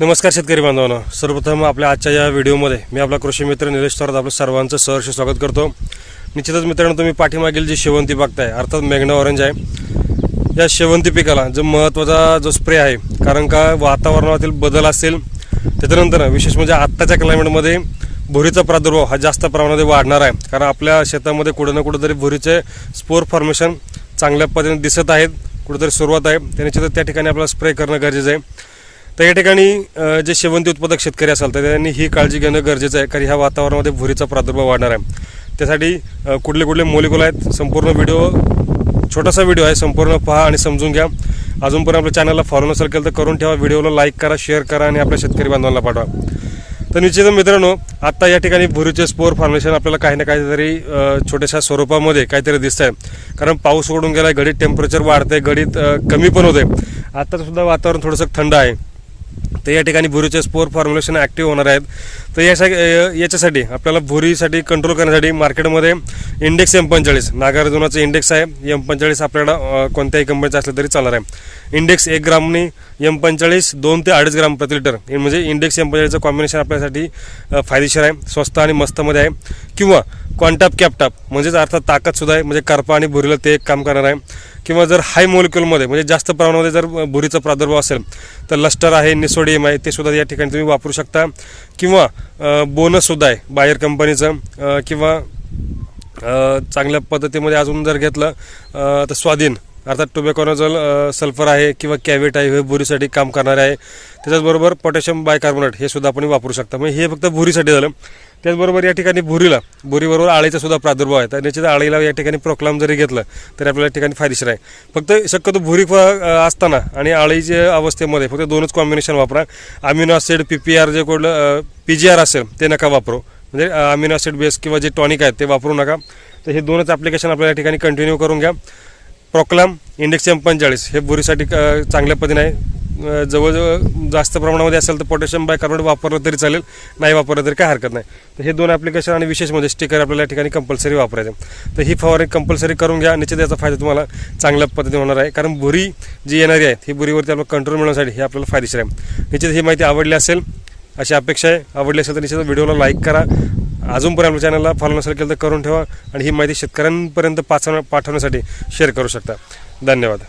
नमस्कार शेतकरी बांधवानं. सर्वप्रथम आपल्या आजच्या या व्हिडिओमध्ये मी आपला कृषी मित्र निलेश थोरात आपलं सर्वांचं सहर्ष स्वागत करतो. निश्चितच मित्रांनो तुम्ही पाठीमागील जी शेवंती बघताय अर्थात मेघना ऑरेंज आहे. या शेवंती पिकाला जो महत्त्वाचा जो स्प्रे आहे कारण का वातावरणातील बदल असेल त्याच्यानंतर विशेष म्हणजे आत्ताच्या क्लायमेटमध्ये भुरीचा प्रादुर्भाव हा जास्त प्रमाणामध्ये वाढणार आहे. कारण आपल्या शेतामध्ये कुठं ना कुठंतरी भुरीचे स्पोर फॉर्मेशन चांगल्या पद्धतीने दिसत आहेत कुठेतरी सुरुवात आहे. त्या निश्चितच त्या ठिकाणी आपल्याला स्प्रे करणं गरजेचं आहे. तर या ठिकाणी जे शेवंती उत्पादक शेतकरी असाल तर त्यांनी ही काळजी घेणं गरजेचं आहे कारण ह्या वातावरणामध्ये भुरीचा प्रादुर्भाव वाढणार आहे. त्यासाठी कुठले कुठले मोलिकुल आहेत संपूर्ण व्हिडिओ छोटासा व्हिडिओ आहे संपूर्ण पहा आणि समजून घ्या. अजूनपर्यंत आपल्या चॅनलला फॉलो नसेल केलं तर करून ठेवा व्हिडिओला लाईक करा शेअर करा आणि आपल्या शेतकरी बांधवांना पाठवा. तर निश्चित मित्रांनो आता या ठिकाणी भुरीचे स्पोर फॉर्मेशन आपल्याला काही ना काहीतरी छोट्याशा स्वरूपामध्ये काहीतरी दिसत आहे कारण पाऊस ओढून गेला घडीत टेम्परेचर वाढते घडीत कमी पण होते आता सुद्धा वातावरण थोडंसं थंड आहे. तर या ठिकाणी भुरीचे स्पोर फॉर्म्युलेशन ॲक्टिव्ह होणार आहेत. तर यासाठी याच्यासाठी आपल्याला भुरीसाठी कंट्रोल करण्यासाठी मार्केटमध्ये इंडेक्स एम पंचेचाळीस नागार्जुनाचं इंडेक्स आहे. एम पंचेचाळीस आपल्याला कोणत्याही कंपनीचं असलं तरी चालणार आहे. इंडेक्स एक ग्रामनी एम पंचेचाळीस दोन ते अडीच ग्राम प्रति लिटर म्हणजे इंडेक्स एम पंचेचाळीसचं कॉम्बिनेशन आपल्यासाठी फायदेशीर आहे स्वस्त आणि मस्तमध्ये आहे. किंवा क्वांटाप कॅपटाप म्हणजेच अर्थात ताकदसुद्धा आहे म्हणजे करपा आणि भुरीला ते एक काम करणार आहे. किंवा जर हाय मॉलिक्युलमध्ये म्हणजे जास्त प्रमाणामध्ये जर भुरीचा प्रादुर्भाव असेल तर लस्टर आहे निसोडियम आहे ते सुद्धा या ठिकाणी तुम्ही वापरू शकता. किंवा बोनससुद्धा आहे बायर कंपनीचं किंवा चांगल्या पद्धतीमध्ये अजून जर घेतलं तर स्वाधीन. अर्थात टोबॅकोनॉझल सल्फर आहे किंवा कॅवेट आहे हे भुरीसाठी काम करणारे आहे. त्याच्याचबरोबर पोटॅशियम बायकार्बोनेट हे सुद्धा आपण वापरू शकता. म्हणजे हे फक्त भुरीसाठी झालं. त्याचबरोबर या ठिकाणी भुरीला भुरीबरोबर आळीचा सुद्धा प्रादुर्भाव आहे. तर निश्चित आळीला या ठिकाणी प्रोक्लाम जरी घेतलं तरी आपल्याला या ठिकाणी फायदेशीर आहे. फक्त शक्यतो भुरी फ- असताना आणि आळीच्या अवस्थेमध्ये फक्त दोनच कॉम्बिनेशन वापरा. Amino acid P P R J कुठलं पी जी आर असेल ते नका वापरू. म्हणजे अमिनो ॲसिड बेस किंवा जे टॉनिक आहेत ते वापरू नका. तर हे दोनच ॲप्लिकेशन आपल्या या ठिकाणी कंटिन्यू करून घ्या. प्रोक्लाम इंडेक्स पंचेचाळीस हे बुरीसाठी चांगल्या पद्धतीने आहे. जवळजवळ जास्त प्रमाणामध्ये असेल तर पोटॅशियम बायकार्बोनेट वापरलं तरी चालेल. नाही वापरलं तरी काय हरकत नाही. तर हे दोन ॲप्लिकेशन आणि विशेष म्हणजे स्टिकर आपल्याला या ठिकाणी कंपल्सरी वापरायचं. तर ही फवारणी कंपल्सरी करून घ्या. निश्चित याचा फायदा तुम्हाला चांगल्या पद्धतीने होणार आहे. कारण बुरी जी येणारी आहे ही बुरीवरती आपलं कंट्रोल मिळवण्यासाठी हे आपल्याला फायदेशीर आहे. निश्चित ही माहिती आवडली असेल अशी अपेक्षा आहे. आवडली असेल तर निश्चित व्हिडिओला लाईक करा. अजूनपर्यंत आपल्या चॅनलला फॉलो नसेल केलं तर करून ठेवा आणि ही माहिती शेतकऱ्यांपर्यंत पाचवण्या पाठवण्यासाठी शेअर करू शकता. धन्यवाद.